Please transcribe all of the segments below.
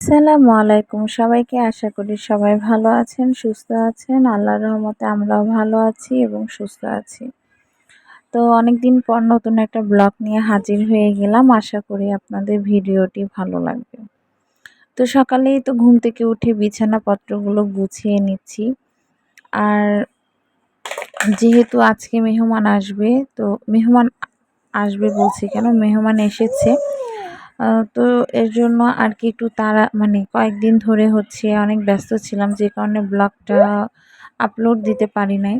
আসসালামু আলাইকুম। সবাইকে আশা করি সবাই ভালো আছেন, সুস্থ আছেন। আল্লাহর রহমতে আমরাও ভালো আছি এবং সুস্থ আছি। তো অনেক দিন পর নতুন একটা ব্লগ নিয়ে হাজির হয়ে গেলাম। আশা করি আপনাদের ভিডিওটি ভালো লাগবে। তো সকালেই তো ঘুম থেকে উঠে বিছানাপত্রগুলো গুছিয়ে নিচ্ছি। আর যেহেতু আজকে মেহমান আসবে, তো মেহমান আসবে বলছি কেন? মেহমান এসেছে। তো এর জন্য আর কি একটু তারা মানে কয়েকদিন ধরে হচ্ছে, অনেক ব্যস্ত ছিলাম, যে কারণে ব্লগটা আপলোড দিতে পারি নাই।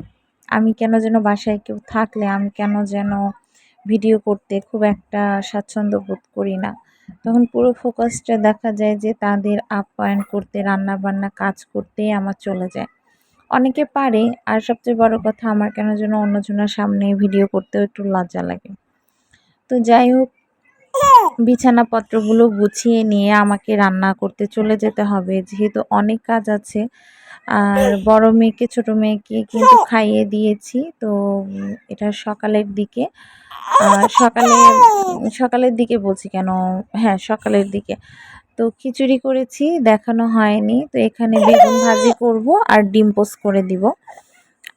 আমি কেন যেন বাসায় কেউ থাকলে, আমি কেন যেন ভিডিও করতে খুব একটা স্বাচ্ছন্দ্য বোধ করি না। তখন পুরো ফোকাসটা দেখা যায় যে তাদের আপ্যায়ন করতে রান্না বান্না কাজ করতেই আমার চলে যায়। অনেকে পারে, আর সবচেয়ে বড় কথা, আমার কেন যেন অন্যজনের সামনে ভিডিও করতেও একটু লজ্জা লাগে। তো যাই হোক বিছানাপত্রগুলো গুছিয়ে নিয়ে আমাকে রান্না করতে চলে যেতে হবে। যেহেতু অনেক কাজ আছে, আর বড় মেয়েকে, ছোট মেয়েকে কিন্তু খাইয়ে দিয়েছি। তো এটা সকালের দিকে সকালে সকালের দিকে বলছি কেন? হ্যাঁ সকালের দিকে। তো খিচুড়ি করেছি, দেখানো হয়নি। তো এখানে বেগুন ভাজি করব আর ডিম পোস্ট করে দিব।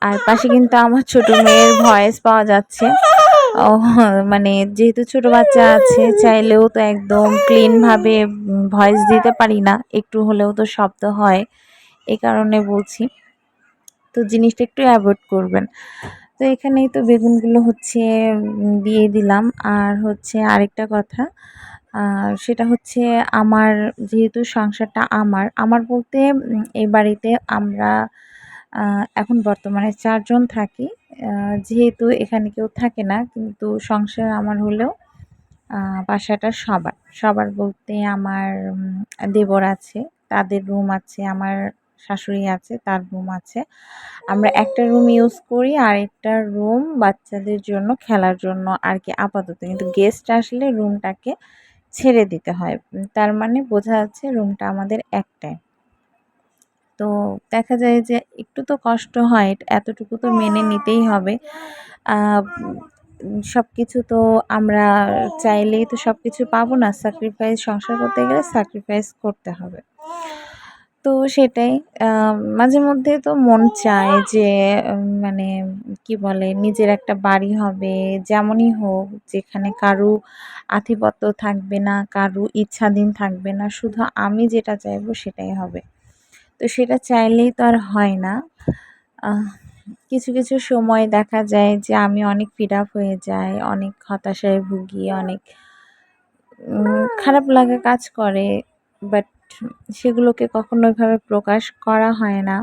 আর পাশে কিন্তু আমার ছোট মেয়ের ভয়েস পাওয়া যাচ্ছে। মানে যেহেতু ছোট বাচ্চা আছে, চাইলেও তো একদম ক্লিনভাবে ভয়েস দিতে পারি না। একটু হলেও তো শব্দ হয় এই কারণে বলছি। তো জিনিসটা একটু অ্যাভয়েড করবেন। তো এখানেই তো বেগুনগুলো হচ্ছে দিয়ে দিলাম। আর হচ্ছে আরেকটা কথা সেটা হচ্ছে আমার যেহেতু সংসারটা আমার আমার বলতে এই বাড়িতে আমরা এখন বর্তমানে চারজন থাকি। যেহেতু এখানে কেউ থাকে না, কিন্তু সংসার আমার হলেও বাসাটা সবার। সবার বলতে আমার দেবর আছে, তাদের রুম আছে, আমার শাশুড়ি আছে, তার রুম আছে। আমরা একটা রুম ইউজ করি, আর একটা রুম বাচ্চাদের জন্য, খেলার জন্য আর কি আপাতত। কিন্তু গেস্ট আসলে রুমটাকে ছেড়ে দিতে হয়। তার মানে বোঝা যাচ্ছে রুমটা আমাদের একটাই। তো দেখা যায় যে একটু তো কষ্ট হয়, এতটুকু তো মেনে নিতেই হবে। সব কিছু তো আমরা চাইলেই তো সব কিছু পাবো না স্যাক্রিফাইস সংসার করতে গেলে স্যাক্রিফাইস করতে হবে। তো সেটাই মাঝে মধ্যে তো মন চায় যে মানে কি বলে, নিজের একটা বাড়ি হবে, যেমনই হোক, যেখানে কারু আধিপত্য থাকবে না, কারু ইচ্ছাধীন থাকবে না, শুধু আমি যেটা চাইব সেটাই হবে। তো সেটা চাইলেই তো আর হয় না। কিছু কিছু সময় দেখা যায় যে আমি অনেক ফিড আপ হয়ে যাই, অনেক হতাশায় ভুগি, অনেক খারাপ লাগা কাজ করে বাট সেগুলোকে কখনো ওইভাবে প্রকাশ করা হয় না।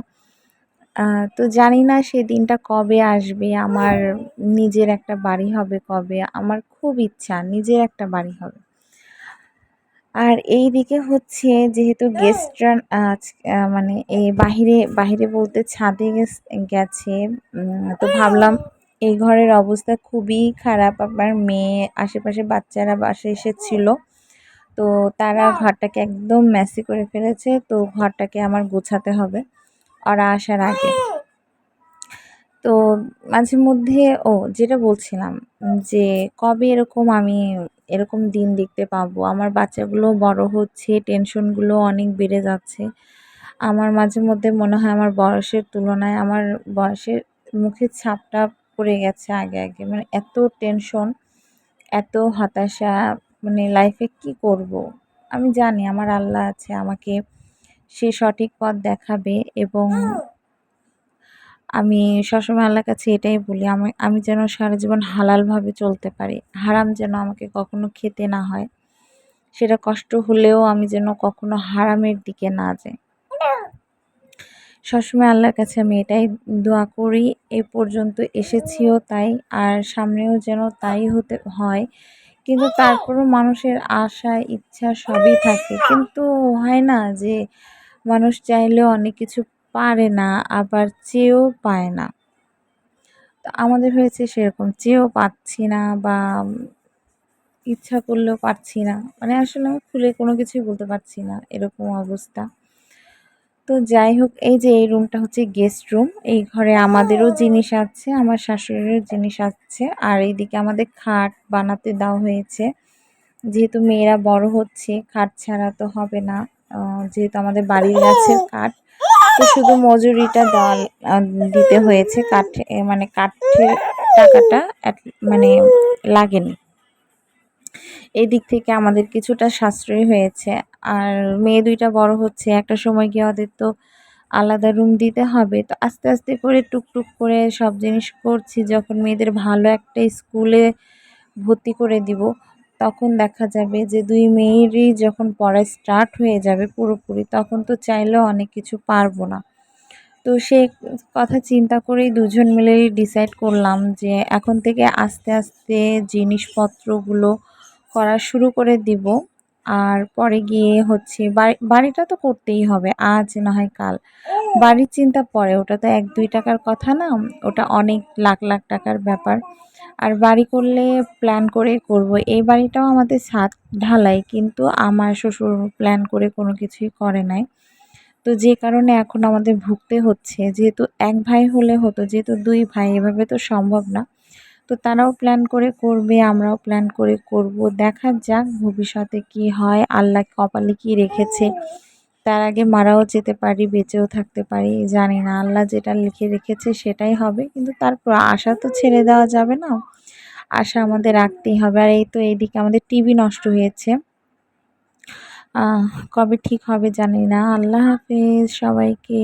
তো জানি না সেই দিনটা কবে আসবে, আমার নিজের একটা বাড়ি হবে কবে, আমার খুব ইচ্ছা নিজের একটা বাড়ি হবে। আর এই দিকে হচ্ছে যেহেতু গেস্টরা মানে এই বাহিরে বাহিরে বলতে ছাদে গেছে তো ভাবলাম এই ঘরের অবস্থা খুবই খারাপ। আমার মেয়ে আশেপাশে বাচ্চারা বাসে এসেছিল। তো তারা ঘরটাকে একদম ম্যাসি করে ফেলেছে। তো ঘরটাকে আমার গোছাতে হবে ওরা আসার আগে। তো মাঝে মধ্যে ও যেটা বলছিলাম যে কবে এরকম আমি এরকম দিন দেখতে পাবো। আমার বাচ্চাগুলো বড় হচ্ছে টেনশনগুলো অনেক বেড়ে যাচ্ছে। আমার মাঝে মধ্যে মনে হয় আমার বয়সের তুলনায় আমার বয়সের মুখের ছাপটা পড়ে গেছে আগে আগে। মানে এত টেনশন এত হতাশা মানে লাইফে কি করব। আমি জানি আমার আল্লাহ আছে, আমাকে সে সঠিক পথ দেখাবে এবং আমি সবসময় আল্লাহর কাছে এটাই বলি, আমি আমি যেন সারা জীবন হালালভাবে চলতে পারি। হারাম যেন আমাকে কখনো খেতে না হয়। সেটা কষ্ট হলেও আমি যেন কখনো হারামের দিকে না যাই। সবসময় আল্লাহর কাছে আমি এটাই দোয়া করি, এ পর্যন্ত এসেছিও তাই, আর সামনেও যেন তাই হতে হয়। কিন্তু তারপরও মানুষের আশা, ইচ্ছা সবই থাকে। কিন্তু হয় না যে, মানুষ চাইলেও অনেক কিছু পারে না, আবার চেয়েও পায় না। তো আমাদের হয়েছে সেরকম, চেয়েও পাচ্ছি না বা ইচ্ছা করলেও পারছি না। মানে আসলে আমি খুলে কোনো কিছুই বলতে পারছি না, এরকম অবস্থা। তো যাই হোক, এই যে এই রুমটা হচ্ছে গেস্ট রুম, এই ঘরে আমাদেরও জিনিস আছে, আমার শাশুড়িরও জিনিস আছে, আর এইদিকে আমাদের খাট বানাতে দেওয়া হয়েছে। যেহেতু মেয়েরা বড় হচ্ছে, খাট ছাড়া তো হবে না যেহেতু আমাদের বাড়ির গাছের কাঠ তো শুধু মজুরিটা দেওয়া দিতে হয়েছে, কাঠ মানে কাঠের টাকাটা মানে লাগেনি। এই দিক থেকে আমাদের কিছুটা সাশ্রয় হয়েছে। আর মেয়ে দুইটা বড় হচ্ছে, একটা সময় গিয়ে ওদের তো আলাদা রুম দিতে হবে। তো আস্তে আস্তে করে টুকটুক করে সব জিনিস করছি, যখন মেয়েদের ভালো একটা স্কুলে ভর্তি করে দিব তখন দেখা যাবে যে দুই মেয়েরই যখন পড়া স্টার্ট হয়ে যাবে পুরোপুরি, তখন তো চাইলেও অনেক কিছু পারব না। তো সে কথা চিন্তা করেই দুজন মিলেই ডিসাইড করলাম যে এখন থেকে আস্তে আস্তে জিনিসপত্রগুলো করা শুরু করে দিব। আর পরে গিয়ে হচ্ছে বাড়ি, বাড়িটা তো করতেই হবে, আজ না হয় কাল। বাড়ির চিন্তা পরে, ওটা তো এক দুই টাকার কথা না, ওটা অনেক লাখ লাখ টাকার ব্যাপার। আর বাড়ি করলে প্ল্যান করে করব, এই বাড়িটাও আমাদের ছাদ ঢালাই, কিন্তু আমার শ্বশুর প্ল্যান করে কোনো কিছুই করে নাই। তো যে কারণে এখন আমাদের ভুগতে হচ্ছে, যেহেতু এক ভাই হলে হতো, যেহেতু দুই ভাই, এভাবে তো সম্ভব না। তো তারাও প্ল্যান করে করবে, আমরাও প্ল্যান করে করব। দেখা যাক ভবিষ্যতে কি হয়। আল্লাহ কপালে কি রেখেছে, তার আগে মারাও যেতে পারি, বেঁচেও থাকতে পারি, জানি না। আল্লাহ যেটা লিখে রেখেছে সেটাই হবে, কিন্তু তারপর আশা তো ছেড়ে দেওয়া যাবে না। আশা আমাদের রাখতেই হবে। আর এই তো এইদিকে আমাদের টিভি নষ্ট হয়েছে। কবে ঠিক হবে জানি না। আল্লাহ হাফেজ সবাইকে।